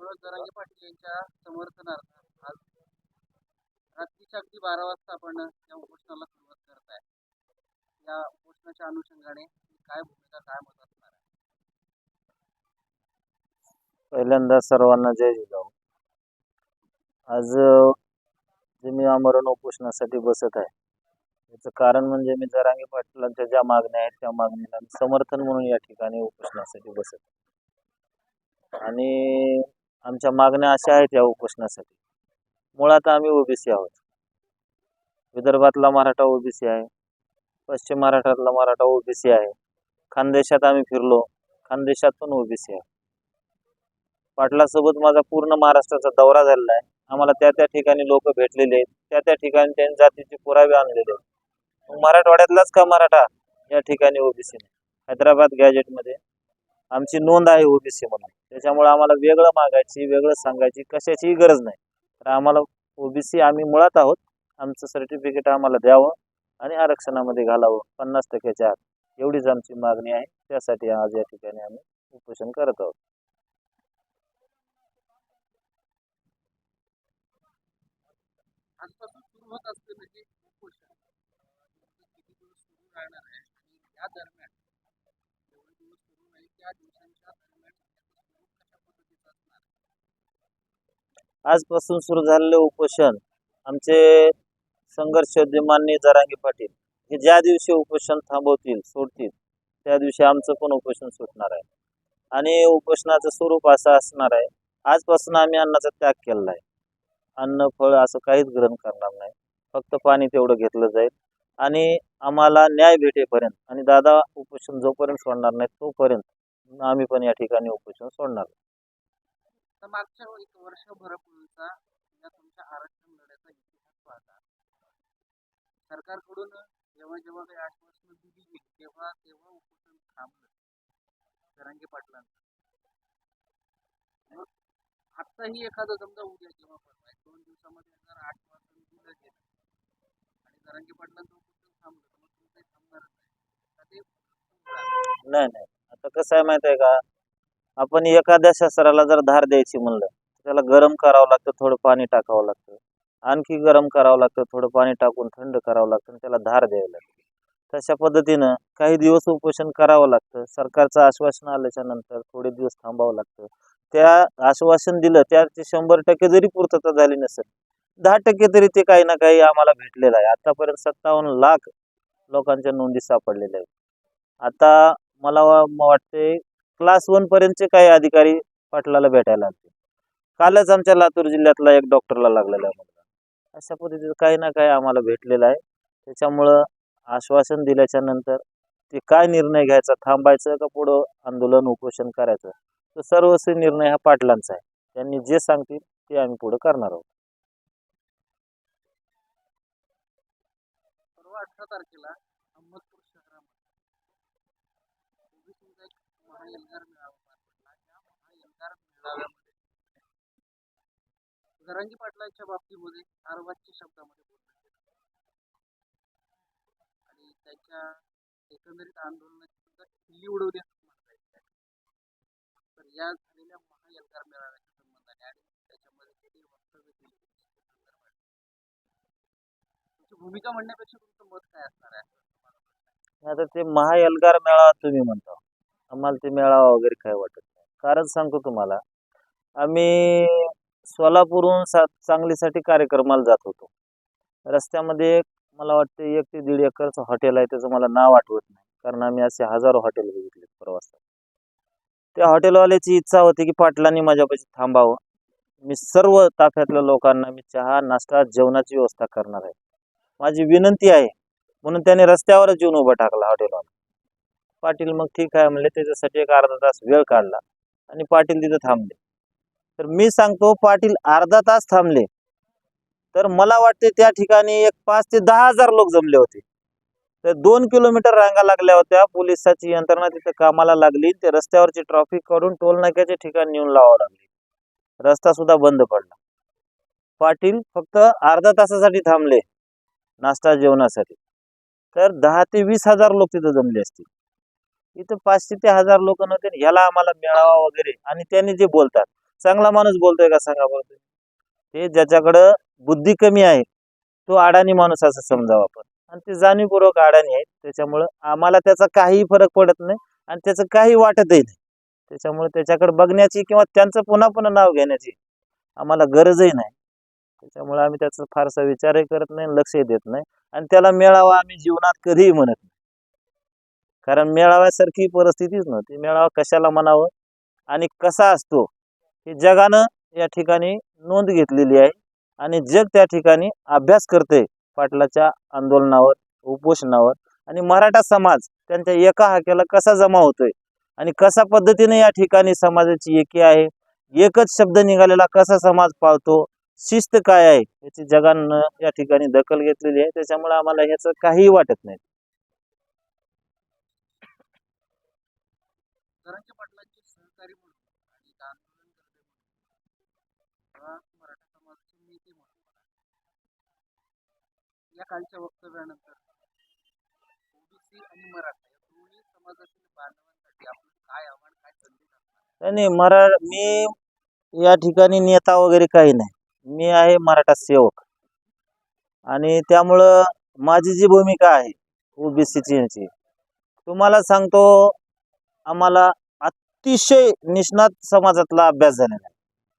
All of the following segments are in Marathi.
मनोज जरांगे पाटील यांच्या समर्थनार्थ आज रात्रीच्या अगदी बारा वाजता आपण या उपोषणाला सुरुवात करत आहे या उपोषणाच्या अनुषंगाने काय भूमिका काय मत असणार आहे? पहिल्यांदा सर्वांना जय जिजाऊ. आज जे मी आमरण उपोषणासाठी बसत आहे याचं कारण म्हणजे मी जरांगे पाटलांच्या ज्या मागण्या आहेत त्या मागणीला समर्थन म्हणून या ठिकाणी उपोषणासाठी बसत आहे. आणि आमच्या मागण्या अशा आहेत या उपोषणासाठी. मुळात आम्ही ओबीसी आहोत. विदर्भातला मराठा ओबीसी आहे. पश्चिम महाराष्ट्रातला मराठा ओबीसी आहे. खानदेशात आम्ही फिरलो. खानदेशात पण ओबीसी आहे. पाटलासोबत माझा पूर्ण महाराष्ट्राचा दौरा झालेला आहे. आम्हाला त्या त्या ठिकाणी लोक भेटलेले आहेत. त्या त्या ठिकाणी त्यांनी जातीचे पुरावे आणलेले आहेत. मग मराठवाड्यातलाच का मराठा? या ठिकाणी ओबीसीने हैदराबाद गॅजेटमध्ये आमची नोंद आहे ओबीसी म्हणून. त्याच्यामुळे आम्हाला वेगळं मागायची वेगळं सांगायची कशाचीही गरज नाही. तर आम्हाला ओबीसी आम्ही मुळात आहोत. आमचं सर्टिफिकेट आम्हाला द्यावं आणि आरक्षणामध्ये घालावं पन्नास टक्क्याच्या आत. एवढीच आमची मागणी आहे. त्यासाठी आज या ठिकाणी आम्ही उपोषण करत आहोत. आजपासून सुरू होत असलेलं म्हणजे हे उपोषण हे किती दिवस सुरू राहणार आहे आणि या दरम्यान जेवढे दिवस सुरू राहील त्या दिवसांच्या दरम्यान याचं स्वरूप कशा पद्धतीचं असणार आहे? आजपासून सुरू झालेले उपोषण आमचे संघर्ष माननीय जरांगे पाटील हे ज्या दिवशी उपोषण थांबवतील सोडतील त्या दिवशी आमचं पण उपोषण सुटणार आहे. आणि उपोषणाचं स्वरूप असं असणार आहे. आजपासून आम्ही अन्नाचा त्याग केलेला आहे. अन्न फळ असं काहीच ग्रहण करणार नाही. फक्त पाणी तेवढं घेतलं जाईल. आणि आम्हाला न्याय भेटेपर्यंत आणि दादा उपोषण जोपर्यंत सोडणार नाही तोपर्यंत आम्ही पण या ठिकाणी उपोषण सोडणार नाही. तर मागच्या एक वर्षभरापूर्वीचा या तुमच्या आरक्षण लढ्याचा इतिहास पाहता. सरकारकडून जेव्हा जेव्हा काही आश्वासनं दिली गेली तेव्हा तेव्हा उपोषण थांबलं. जरांगे पाटलांचं. मग आत्ताही एखादं समजा उद्या जेव्हा परवा दोन दिवसामध्ये जर आश्वासन दिलं गेलं आणि जरांगे पाटलांचं उपोषण थांबलं तर मग तुमचं थांबणारच नाही नाही. आता कसं आहे माहीत आहे का? आपण एखाद्या शस्त्राला जर धार द्यायची म्हणलं तर त्याला गरम करावं लागतं थोडं पाणी टाकावं लागतं. आणखी गरम करावं लागतं थोडं पाणी टाकून थंड करावं लागतं त्याला धार द्यावी लागते. तशा पद्धतीनं काही दिवस उपोषण करावं लागतं. सरकारचं आश्वासन आल्याच्यानंतर थोडे दिवस थांबावं लागतं. त्या आश्वासन दिलं त्याची शंभर टक्के जरी पूर्तता झाली नसेल दहा टक्के तरी ते काही ना काही आम्हाला भेटलेलं आहे. आतापर्यंत सत्तावन्न लाख लोकांच्या नोंदी सापडलेल्या आहेत. आता मला वा- वाटते क्लास वन पर्यंतचे काही अधिकारी पाटलाला भेटायला लागते कालच आमच्या लातूर जिल्ह्यातला एक डॉक्टरला लागलेला आहे मुलगा. अशा पद्धतीचं काही ना काही आम्हाला भेटलेलं आहे. त्याच्यामुळं आश्वासन दिल्याच्या नंतर ते काय निर्णय घ्यायचा थांबायचं का पुढं आंदोलन उपोषण करायचं? तर सर्वस्वी निर्णय हा पाटलांचा आहे. त्यांनी जे सांगतील ते आम्ही पुढं करणार आहोत. अठरा तारखेला अहमदपूर शहरामध्ये मेळावा पार पडला या मेळाव्यामध्ये पाटलांच्या बाबतीमध्ये अर्वाच्य शब्दामध्ये बोलण्यात आणि त्याच्या एकंदरीत आंदोलनाची सुद्धा खिल्ली उडवली असं म्हणता येईल तर या झालेल्या महाएल्गार मेळाव्याच्या संबंधाने आणि त्याच्यामध्ये जे वक्तव्य केली तुमची भूमिका म्हणण्यापेक्षा तुमचं मत काय असणार आहे तुम्हाला आता ते महाएल्गार मेळावा तुम्ही म्हणता. आम्हाला ते मेळावा वगैरे काय वाटत नाही. कारण सांगतो तुम्हाला आम्ही सोलापूरहून सा सांगलीसाठी कार्यक्रमाला जात होतो. रस्त्यामध्ये एक मला वाटते एक ते दीड एकरचं हॉटेल आहे त्याचं मला नाव आठवत नाही. कारण आम्ही असे हजारो हॉटेल बघितले प्रवासात. त्या हॉटेलवाल्याची इच्छा होती की पाटलांनी माझ्यापाशी थांबावं. मी सर्व ताफ्यातल्या लोकांना मी चहा नाश्ता जेवणाची व्यवस्था करणार आहे. माझी विनंती आहे म्हणून त्याने रस्त्यावरच येऊन उभा टाकला हॉटेलवाला. पाटील मग ठीक आहे म्हणले त्याच्यासाठी एक अर्धा तास वेळ काढला आणि पाटील तिथं थांबले. तर मी सांगतो पाटील अर्धा तास थांबले. तर मला वाटते त्या ठिकाणी एक पाच ते दहा हजार लोक जमले होते. तर दोन किलोमीटर रांगा लागल्या होत्या पोलिसाची यंत्रणा तिथे कामाला लागली ते रस्त्यावरची ट्रॉफिक काढून टोलनाक्याच्या ठिकाणी नेऊन लावावं लागली. रस्ता सुद्धा बंद पडला. पाटील फक्त अर्धा तासासाठी थांबले नाश्ता जेवणासाठी. तर दहा ते वीस हजार लोक तिथं जमले असतील. इथं पाचशे ते हजार लोक नव्हते ह्याला आम्हाला मिळावा वगैरे. आणि त्यांनी जे बोलतात चांगला माणूस बोलतोय का सांगा बरं ते ज्याच्याकडं बुद्धी कमी आहे तो अडाणी माणूस असं समजावं आपण. आणि ते जाणीवपूर्वक अडाणी आहेत त्याच्यामुळं आम्हाला त्याचा काही फरक पडत नाही आणि त्याचं काही वाटतही नाही. त्याच्यामुळे त्याच्याकडे बघण्याची किंवा त्यांचं पुन्हा पुन्हा नाव घेण्याची आम्हाला गरजही नाही. त्याच्यामुळे आम्ही त्याचा फारसा विचारही करत नाही लक्षही देत नाही. आणि त्याला मिळावा आम्ही जीवनात कधीही म्हणत नाही. कारण मेळाव्यासारखी परिस्थितीच नव्हती. मेळावा कशाला म्हणावं आणि कसा असतो हे जगानं या ठिकाणी नोंद घेतलेली आहे आणि जग त्या ठिकाणी अभ्यास करते पाटलाच्या आंदोलनावर उपोषणावर. आणि मराठा समाज त्यांच्या एका हाकेला कसा जमा होतोय आणि कशा पद्धतीने या ठिकाणी समाजाची एकी आहे एकच शब्द निघालेला कसा समाज पाळतो शिस्त काय आहे याची जगानं या ठिकाणी दखल घेतलेली आहे. त्याच्यामुळे आम्हाला ह्याचं काहीही वाटत नाही. जरांगे पाटलांचे सहकारी म्हणून आणि एक आंदोलनकर्ते म्हणून. मराठा समाजाचे नेते म्हणून. या कालच्या वक्तव्यानंतर ओबीसी आणि मराठा या दोन्ही समाजातील बांधवांसाठी आपण काय आव्हान काय संदेश असणार नाही मरा मी या ठिकाणी नेता वगैरे काही नाही. मी आहे मराठा सेवक. आणि त्यामुळं माझी जी भूमिका आहे ओबीसीची याची तुम्हाला सांगतो आम्हाला अतिशय निष्णात समाजातला अभ्यास झालेला आहे.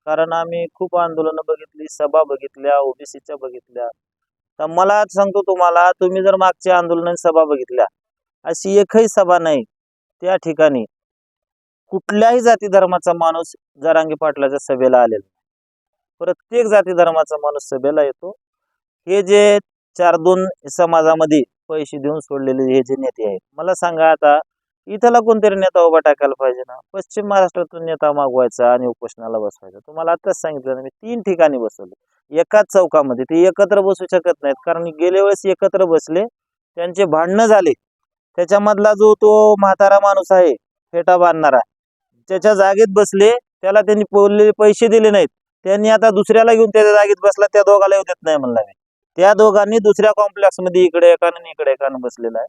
कारण आम्ही खूप आंदोलनं बघितली सभा बघितल्या ओबीसीच्या बघितल्या. तर मला सांगतो तुम्हाला तुम्ही जर मागच्या आंदोलन सभा बघितल्या अशी एकही सभा नाही त्या ठिकाणी कुठल्याही जाती धर्माचा माणूस जरांगी पाटलाच्या सभेला आलेला प्रत्येक जाती धर्माचा माणूस सभेला येतो. हे जे चार दोन समाजामध्ये पैसे देऊन सोडलेले हे जे नेते आहेत मला सांगा आता इथला कोणतरी नेता उभा टाकायला पाहिजे ना. पश्चिम महाराष्ट्रातून नेता मागवायचा आणि उपोषणाला बसवायचा. तुम्हाला आताच सांगितलं ना मी तीन ठिकाणी बसवले. एकाच चौकामध्ये. ते एकत्र बसू शकत नाहीत. कारण गेल्या वेळेस एकत्र बसले त्यांचे भांडणं झाले. त्याच्यामधला जो तो म्हातारा माणूस आहे फेटा बांधणारा त्याच्या जागेत बसले. त्याला त्यांनी बोललेले पैसे दिले नाहीत. त्यांनी आता दुसऱ्याला घेऊन त्याच्या जागेत बसला. त्या दोघाला येऊ देत नाही म्हणला मी. त्या दोघांनी दुसऱ्या कॉम्प्लेक्समध्ये इकडे एकानं इकडे एकानं बसलेला आहे.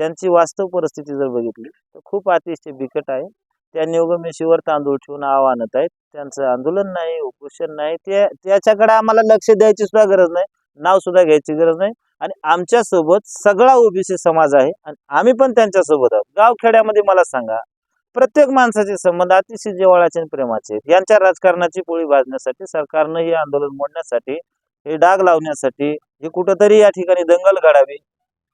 त्यांची वास्तव परिस्थिती जर बघितली तर खूप अतिशय बिकट आहे. त्या उगमेशीवर तांदूळ ठेवून आव आणत आहेत. त्यांचं आंदोलन नाही उपोषण नाही. ते त्याच्याकडे आम्हाला लक्ष द्यायची सुद्धा गरज नाही नाव सुद्धा घ्यायची गरज नाही. आणि आमच्यासोबत सगळा ओबीसी समाज आहे आणि आम्ही पण त्यांच्यासोबत आहोत. गावखेड्यामध्ये मला सांगा प्रत्येक माणसाचे संबंध अतिशय जिव्हाळ्याचे आणि प्रेमाचे आहेत. यांच्या राजकारणाची पोळी भाजण्यासाठी सरकारनं हे आंदोलन मोडण्यासाठी हे डाग लावण्यासाठी हे कुठंतरी या ठिकाणी दंगल घडावी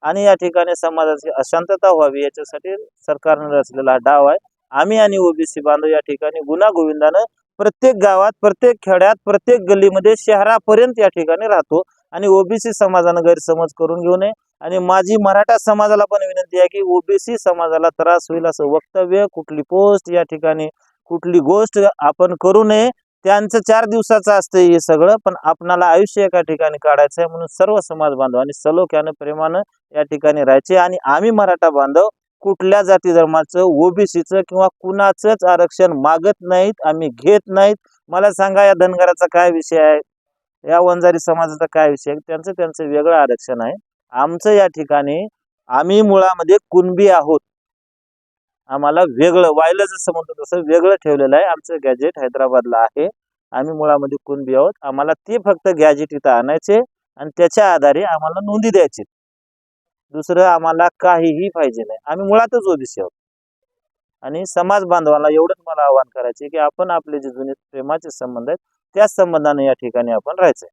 आणि या ठिकाणी समाजाची अशांतता व्हावी याच्यासाठी सरकारनं रचलेला हा डाव आहे. आम्ही आणि ओबीसी बांधव या ठिकाणी गुन्हा गोविंदानं प्रत्येक गावात प्रत्येक खेड्यात प्रत्येक गल्लीमध्ये शहरापर्यंत या ठिकाणी राहतो. आणि ओबीसी समाजानं गैरसमज करून घेऊ नये. आणि माझी मराठा समाजाला पण विनंती आहे की ओबीसी समाजाला त्रास होईल असं वक्तव्य कुठली पोस्ट या ठिकाणी कुठली गोष्ट आपण करू नये. त्यांचं चार दिवसाचं असतं हे सगळं पण आपणाला आयुष्य एका ठिकाणी काढायचं आहे म्हणून सर्व समाज बांधव आणि सलोख्यानं प्रेमानं या ठिकाणी राहायचे. आणि आम्ही मराठा बांधव कुठल्या जाती धर्माचं ओबीसीचं किंवा कुणाचंच आरक्षण मागत नाहीत आम्ही घेत नाहीत. मला सांगा या धनगराचा काय विषय आहे? या वंजारी समाजाचा काय विषय आहे? त्यांचं त्यांचं वेगळं आरक्षण आहे. आमचं या ठिकाणी आम्ही मुळामध्ये कुणबी आहोत. आम्हाला वेगळं वायलं जसं म्हणतो तसं वेगळं ठेवलेलं आहे. आमचं गॅजेट हैदराबादला आहे. आम्ही मुळामध्ये कुणबी आहोत. आम्हाला ते फक्त गॅजेट इथं आणायचे आणि त्याच्या आधारे आम्हाला नोंदी द्यायची. दुसरं आम्हाला काहीही पाहिजे नाही. आम्ही मुळातच ओबीसी आहोत. आणि समाज बांधवाला एवढंच मला आवाहन करायचे की आपण आपले जे जुने प्रेमाचे संबंध आहेत त्याच संबंधाने या ठिकाणी आपण राहायचंय